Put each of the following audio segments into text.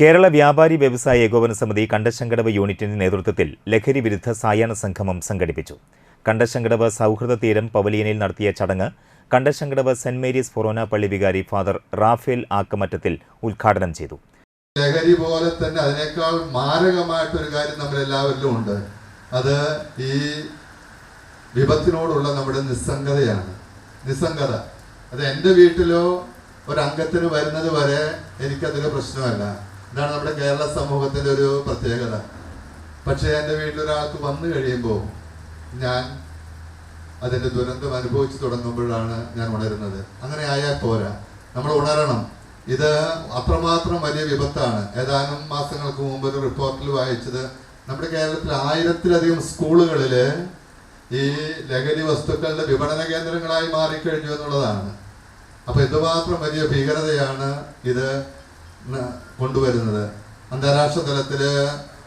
കേരള വ്യാപാരി വ്യവസായ ഏകോപന സമിതി കണ്ടശങ്കടവ് യൂണിറ്റിന്റെ നേതൃത്വത്തിൽ ലഹരി വിരുദ്ധ സായാഹ്ന സംഗമം സംഘടിപ്പിച്ചു. കണ്ടശങ്കടവ് സൗഹൃദ തീരം പവലിയനിൽ നടത്തിയ ചടങ്ങ് കണ്ടശങ്കടവ് സെന്റ് മേരീസ് ഫൊറോന പള്ളി വികാരി ഫാദർ റാഫേൽ ആക്കമറ്റത്തിൽ ഉദ്ഘാടനം ചെയ്തു. ലഹരി പോലെ തന്നെ അതിനേക്കാൾ മാരകമായിട്ടൊരു കാര്യം നമ്മൾ എല്ലാവരിലും ഉണ്ട്. അത് ഈ വിപത്തിനോടുള്ള നമ്മുടെ നിസ്സംഗതയാണ്. നിസ്സംഗത. അത് എന്റെ വീട്ടിലോ ഒരംഗത്തിന് വരുന്നത് വരെ എനിക്കതിൽ പ്രശ്നമല്ല. ഇതാണ് നമ്മുടെ കേരള സമൂഹത്തിന്റെ ഒരു പ്രത്യേകത. പക്ഷേ എന്റെ വീട്ടിലൊരാൾക്ക് വന്നു കഴിയുമ്പോൾ ഞാൻ അതിന്റെ ദുരന്തം അനുഭവിച്ചു തുടങ്ങുമ്പോഴാണ് ഞാൻ ഉണരുന്നത്. അങ്ങനെ ആയാൽ പോരാ. നമ്മൾ ഉണരണം. ഇത് അത്രമാത്രം വലിയ വിപത്താണ്. ഏതാനും മാസങ്ങൾക്ക് മുമ്പ് ഒരു റിപ്പോർട്ടിൽ വായിച്ചത് നമ്മുടെ കേരളത്തിൽ ആയിരത്തിലധികം സ്കൂളുകളിൽ ഈ ലഹരി വസ്തുക്കളുടെ വിപണന കേന്ദ്രങ്ങളായി മാറിക്കഴിഞ്ഞു എന്നുള്ളതാണ്. അപ്പൊ എന്തുമാത്രം വലിയ ഭീകരതയാണ് ഇത് കൊണ്ടുവരുന്നത്. അന്താരാഷ്ട്ര തലത്തിൽ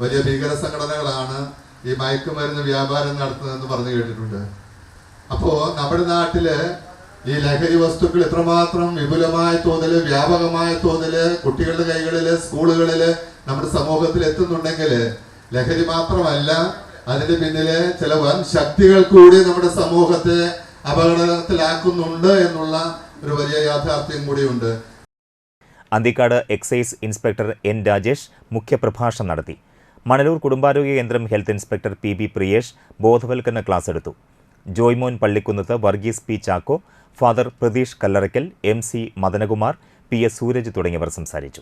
വലിയ ഭീകര സംഘടനകളാണ് ഈ മയക്കുമരുന്ന് വ്യാപാരം നടത്തുന്നതെന്ന് പറഞ്ഞു കേട്ടിട്ടുണ്ട്. അപ്പോ നമ്മുടെ നാട്ടിൽ ഈ ലഹരി വസ്തുക്കൾ ഇത്രമാത്രം വിപുലമായ തോതിൽ വ്യാപകമായ തോതിൽ കുട്ടികളുടെ കൈകളിൽ സ്കൂളുകളിൽ നമ്മുടെ സമൂഹത്തിൽ എത്തുന്നുണ്ടെങ്കിൽ ലഹരി മാത്രമല്ല അതിന്റെ പിന്നിൽ ചില വൻ ശക്തികൾ കൂടി നമ്മുടെ സമൂഹത്തെ അപകടത്തിലാക്കുന്നുണ്ട് എന്നുള്ള ഒരു വലിയ യാഥാർത്ഥ്യം കൂടിയുണ്ട്. Anthikad excise inspector N Rajesh മുഖ്യപ്രഭാഷണം നടത്തി. മണലൂർ കുടുംബാരോഗ്യ കേന്ദ്രം health inspector P B Priyesh ബോധവൽക്കരണ ക്ലാസ് എടുത്തു. Joymon Pallikkunnath Varghese P Chacko father Pratheesh Kallarakkal M C Madanakumar P S Suraj തുടങ്ങിയവർ സംസാരിച്ചു.